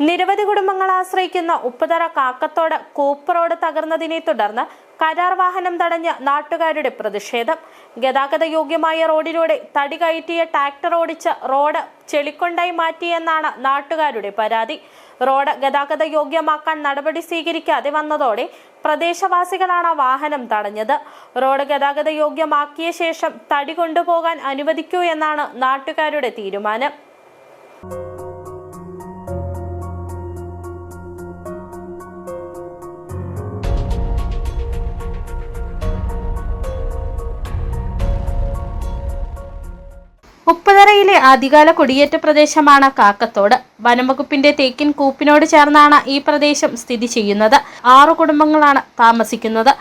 നിരവധി കുടുംബങ്ങൾ ആശ്രയിക്കുന്ന ഉപ്പുതറ കാക്കത്തോട് കൂപ്പ് റോഡ് തകർന്നതിനെ തുടർന്ന് കരാർ വാഹനം തടഞ്ഞ് നാട്ടുകാരുടെ പ്രതിഷേധം. ഗതാഗത യോഗ്യമായ റോഡിലൂടെ തടി കയറ്റിയ ട്രാക്ടർ ഓടിച്ച് റോഡ് ചെളിക്കൊണ്ടായി മാറ്റിയെന്നാണ് നാട്ടുകാരുടെ പരാതി. റോഡ് ഗതാഗത യോഗ്യമാക്കാൻ നടപടി സ്വീകരിക്കാതെ വന്നതോടെ പ്രദേശവാസികളാണ് വാഹനം തടഞ്ഞത്. റോഡ് ഗതാഗത യോഗ്യമാക്കിയ ശേഷം തടി കൊണ്ടുപോകാൻ അനുവദിക്കൂ എന്നാണ് നാട്ടുകാരുടെ തീരുമാനം. ഉപ്പതറയിലെ ആദ്യകാല കുടിയേറ്റ പ്രദേശമാണ് കാക്കത്തോട്. വനംവകുപ്പിന്റെ തേക്കിൻ കൂപ്പിനോട് ചേർന്നാണ് ഈ പ്രദേശം സ്ഥിതി ചെയ്യുന്നത്. ആറു കുടുംബങ്ങളാണ് താമസിക്കുന്നത്.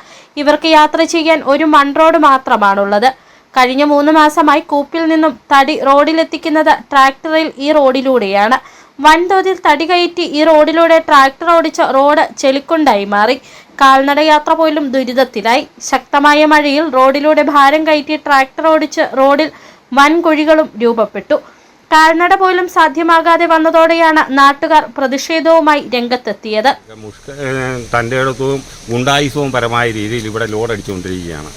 ഇവർക്ക് യാത്ര ചെയ്യാൻ ഒരു മൺ റോഡ് മാത്രമാണുള്ളത്. കഴിഞ്ഞ മൂന്ന് മാസമായി കൂപ്പിൽ നിന്നും തടി റോഡിലെത്തിക്കുന്നത് ട്രാക്ടറിൽ ഈ റോഡിലൂടെയാണ്. വൻതോതിൽ തടി കയറ്റി ഈ റോഡിലൂടെ ട്രാക്ടർ ഓടിച്ച റോഡ് ചെളിക്കുണ്ടായി മാറി. കാൽനട യാത്ര പോലും ദുരിതത്തിലായി. ശക്തമായ മഴയിൽ റോഡിലൂടെ ഭാരം കയറ്റി ട്രാക്ടർ ഓടിച്ച് റോഡിൽ വൻ കുഴികളും രൂപപ്പെട്ടു. കാൽനട പോലും സാധ്യമാകാതെ വന്നതോടെയാണ് നാട്ടുകാർ പ്രതിഷേധവുമായി രംഗത്തെത്തിയത്. തന്റെ ഇടത്തും ഗുണ്ടായുസവും പരമായ രീതിയിൽ ഇവിടെ ലോഡ് അടിച്ചുകൊണ്ടിരിക്കുകയാണ്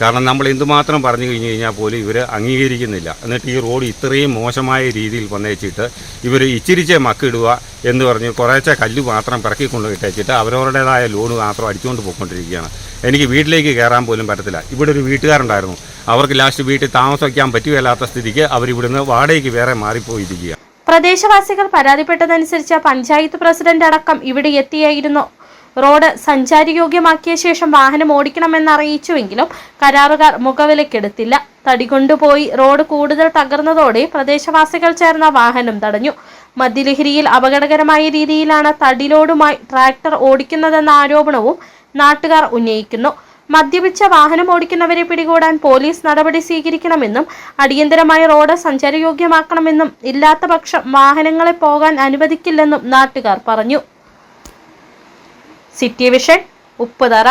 കാരണം നമ്മൾ എന്തുമാത്രം പറഞ്ഞു കഴിഞ്ഞു കഴിഞ്ഞാൽ പോലും ഇവർ അംഗീകരിക്കുന്നില്ല. എന്നിട്ട് ഈ റോഡ് ഇത്രയും മോശമായ രീതിയിൽ വന്നേച്ചിട്ട് ഇവർ ഇച്ചിരിച്ചേ മക്കിടുക എന്ന് പറഞ്ഞ് കുറേശ്ശെ കല്ല് മാത്രം പിറക്കിക്കൊണ്ട് ഇട്ടേച്ചിട്ട് അവരവരുടേതായ ലോഡ് മാത്രം അടിച്ചുകൊണ്ട് പോയിക്കൊണ്ടിരിക്കുകയാണ്. എനിക്ക് വീട്ടിലേക്ക് കയറാൻ പോലും പറ്റത്തില്ല. ഇവിടെ ഒരു വീട്ടുകാരുണ്ടായിരുന്നു. അവർക്ക് ലാസ്റ്റ് വീട്ടിൽ താമസിക്കാൻ പറ്റുകയില്ലാത്ത സ്ഥിതിക്ക് അവരിവിടുന്ന് വാടകയ്ക്ക് വേറെ മാറിപ്പോയിരിക്കുക പ്രദേശവാസികൾ പരാതിപ്പെട്ടതനുസരിച്ച് പഞ്ചായത്ത് പ്രസിഡന്റ് അടക്കം ഇവിടെ എത്തിയായിരുന്നു. റോഡ് സഞ്ചാരയോഗ്യമാക്കിയ ശേഷം വാഹനം ഓടിക്കണമെന്ന് അറിയിച്ചുവെങ്കിലും കരാറുകാർ മുഖവിലക്കെടുത്തില്ല തടി കൊണ്ടുപോയി റോഡ് കൂടുതൽ തകർന്നതോടെ പ്രദേശവാസികൾ ചേർന്ന വാഹനം തടഞ്ഞു. മദ്യലഹരിയിൽ അപകടകരമായ രീതിയിലാണ് തടിലോടുമായി ട്രാക്ടർ ഓടിക്കുന്നതെന്ന ആരോപണവും നാട്ടുകാർ ഉന്നയിക്കുന്നു. മദ്യപിച്ച വാഹനം ഓടിക്കുന്നവരെ പിടികൂടാൻ പോലീസ് നടപടി സ്വീകരിക്കണമെന്നും അടിയന്തരമായി റോഡ് സഞ്ചാരയോഗ്യമാക്കണമെന്നും ഇല്ലാത്ത പക്ഷം വാഹനങ്ങളെ പോകാൻ അനുവദിക്കില്ലെന്നും നാട്ടുകാർ പറഞ്ഞു. City vision Upputhara.